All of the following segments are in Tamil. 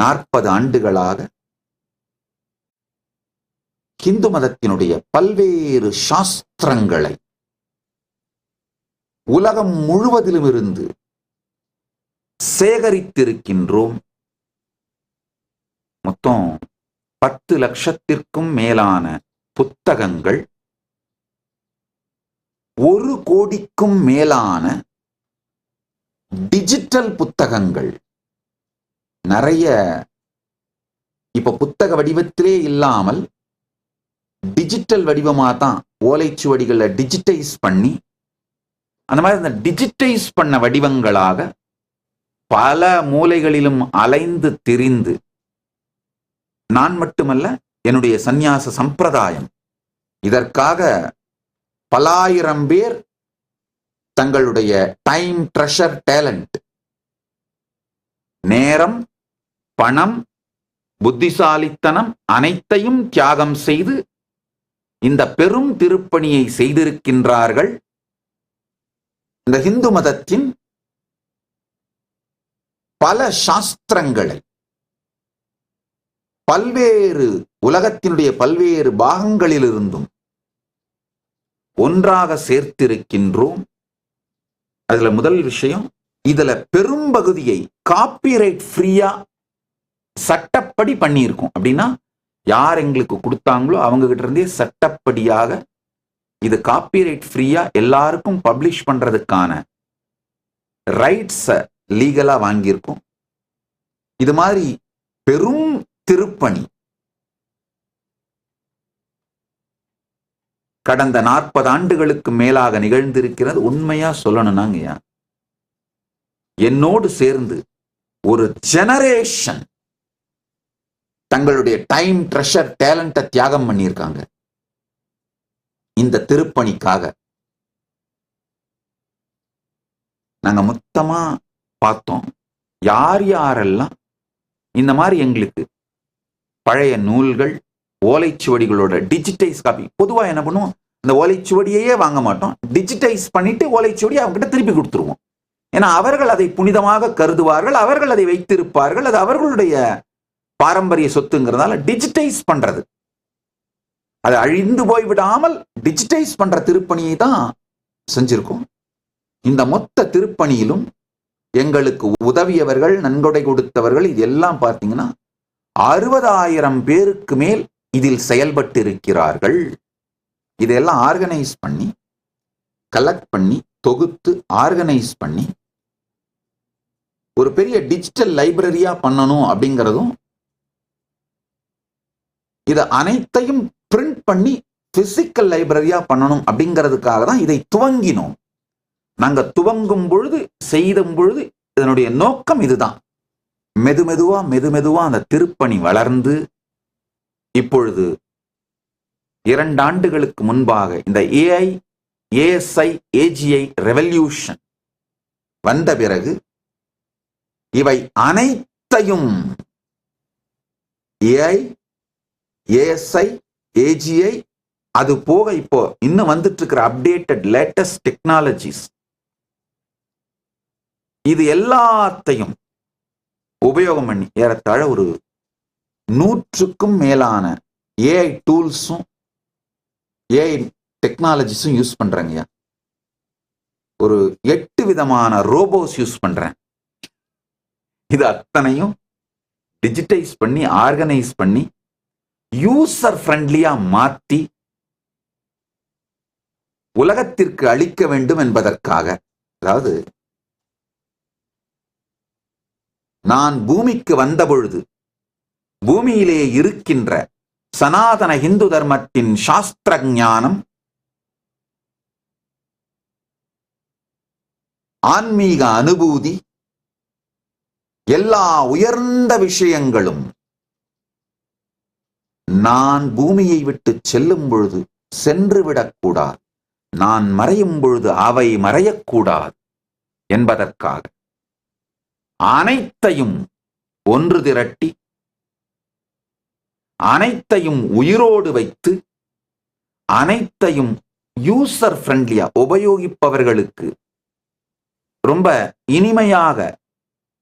நாற்பது ஆண்டுகளாக ஹிந்து மதத்தினுடைய பல்வேறு சாஸ்திரங்களை உலகம் முழுவதிலும் இருந்து சேகரித்திருக்கின்றோம். மொத்தம் பத்து லட்சத்திற்கும் மேலான புத்தகங்கள் ஒரு கோடிக்கும் மேலான டிஜிட்டல் புத்தகங்கள் நிறைய இப்ப புத்தக வடிவத்திலே இல்லாமல் டிஜிட்டல் வடிவமாக தான் ஓலைச்சுவடிகளை டிஜிட்டைஸ் பண்ணி அந்த மாதிரி அந்த டிஜிட்டைஸ் பண்ண வடிவங்களாக பல மூலைகளிலும் அலைந்து திரிந்து நான் மட்டுமல்ல என்னுடைய சந்நியாச சம்பிரதாயம். இதற்காக பலாயிரம் பேர் தங்களுடைய டைம் ட்ரெஷர் டேலண்ட் நேரம் பணம் புத்திசாலித்தனம் அனைத்தையும் தியாகம் செய்து இந்த பெரும் திருப்பணியை செய்திருக்கின்றார்கள். இந்த இந்து மதத்தின் பல சாஸ்திரங்களை பல்வேறு உலகத்தினுடைய பல்வேறு பாகங்களிலிருந்தும் ஒன்றாக சேர்த்திருக்கின்றோம். அதுல முதல் விஷயம் இதுல பெரும்பகுதியை காப்பிரைட் ஃப்ரீயா சட்டப்படி பண்ணியிருக்கோம். அப்படின்னா யார் எங்களுக்கு கொடுத்தாங்களோ அவங்க கிட்ட இருந்தே சட்டப்படியாக இது காப்பிரைட் ஃப்ரீயா எல்லாருக்கும் பப்ளிஷ் பண்றதுக்கான ரைட்ஸ லீகலா வாங்கியிருக்கோம். இது மாதிரி பெரும் திருப்பணி கடந்த நாற்பது ஆண்டுகளுக்கு மேலாக நிகழ்ந்திருக்கிறது. உண்மையா சொல்லணும்னாங்கய்யா என்னோடு சேர்ந்து ஒரு ஜெனரேஷன் தங்களுடைய டைம் ட்ரெஷர் டேலண்ட்டை தியாகம் பண்ணியிருக்காங்க. இந்த திருப்பணிக்காக. நாங்க மொத்தமா பார்த்தோம். யார் யாரெல்லாம் இந்த மாதிரி எங்களுக்கு பழைய நூல்கள் ஓலைச்சுவடிகளோட டிஜிட்டைஸ் காப்பி பொதுவா என்ன பண்ணுவோம்? இந்த ஓலைச்சுவடியையே வாங்க மாட்டோம். டிஜிட்டைஸ் பண்ணிட்டு ஓலைச்சுவடி அவங்க கிட்ட திருப்பி கொடுத்துருவோம். ஏன்னா அவர்கள் அதை புனிதமாக கருதுவார்கள் அவர்கள் அதை வைத்திருப்பார்கள் அது அவர்களுடைய பாரம்பரிய சொத்துங்கிறதால டிஜிட்டைஸ் பண்றது. அது அழிந்து போய் விடாமல் டிஜிட்டைஸ் பண்ற திருப்பணியை தான் செஞ்சிருக்கோம். இந்த மொத்த திருப்பணியிலும் எங்களுக்கு உதவியவர்கள் நன்கொடை கொடுத்தவர்கள் இதெல்லாம் பார்த்தீங்கன்னா அறுபதாயிரம் பேருக்கு மேல் இதில் செயல்பட்டு இருக்கிறார்கள் இதெல்லாம் ஆர்கனைஸ் பண்ணி கலெக்ட் பண்ணி தொகுத்து ஆர்கனைஸ் பண்ணி ஒரு பெரிய டிஜிட்டல் லைப்ரரியா பண்ணணும் அப்படிங்கிறதும் இதை அனைத்தையும் பிரிண்ட் பண்ணி பிசிக்கல் லைப்ரரியா பண்ணணும் அப்படிங்கிறதுக்காக தான் இதை துவங்கினோம். நாங்க துவங்கும் பொழுது செய்தும் பொழுது இதனுடைய நோக்கம் இதுதான். மெது மெதுமெதுவா மெது அந்த திருப்பணி வளர்ந்து இப்பொழுது இரண்டு ஆண்டுகளுக்கு முன்பாக இந்த ஏஐ ஏஎஸ்ஐ ஏஜிஐ ரெவல்யூஷன் வந்த பிறகு இவை அனைத்தையும் ஏஐ ஏஎஸ்ஐ ஏஜிஐ அது போக இப்போ இன்னும் வந்துட்டு இருக்கிற அப்டேட்டட் லேட்டஸ்ட் டெக்னாலஜிஸ் இது எல்லாத்தையும் உபயோகம் பண்ணி ஏறத்தாழ ஒரு நூற்றுக்கும் மேலான ஏஐ டூல்ஸும் ஏஐ டெக்னாலஜிஸும் யூஸ் பண்றேங்கய்யா ஒரு எட்டு விதமான ரோபோஸ் யூஸ் பண்றேன். இது அத்தனையும் டிஜிட்டைஸ் பண்ணி ஆர்கனைஸ் பண்ணி யூசர் ஃப்ரெண்ட்லியா மாத்தி உலகத்திற்கு அளிக்க வேண்டும் என்பதற்காக அதாவது நான் பூமிக்கு வந்தபொழுது பூமியிலே இருக்கின்ற சனாதன இந்து தர்மத்தின் சாஸ்திர ஞானம் ஆன்மீக அனுபூதி எல்லா உயர்ந்த விஷயங்களும் நான் பூமியை விட்டு செல்லும் பொழுது சென்று விடக்கூடாது நான் மறையும் பொழுது அவை மறையக்கூடாது என்பதற்காக. அனைத்தையும் ஒன்று திரட்டி அனைத்தையும் உயிரோடு வைத்து அனைத்தையும் யூசர் ஃப்ரெண்ட்லியா உபயோகிப்பவர்களுக்கு ரொம்ப இனிமையாக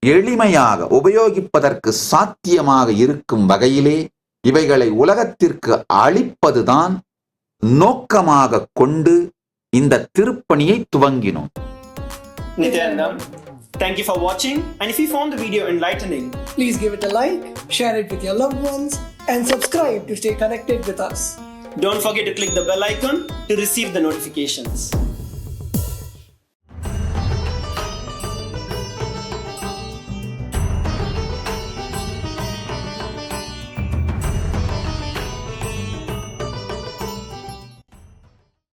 எளிமையாக உபயோகிப்பதற்கு சாத்தியமாக இருக்கும் வகையிலே இவைகளை உலகத்திற்கு அளிப்பதுதான் நோக்கமாக கொண்டு இந்த திருப்பணியை துவங்கினோம் Nityanandam, thank you for watching. And if you found the video enlightening, Please give it a like, share it with your loved ones, and subscribe to stay connected with us. don't forget to click the bell icon to receive the notifications.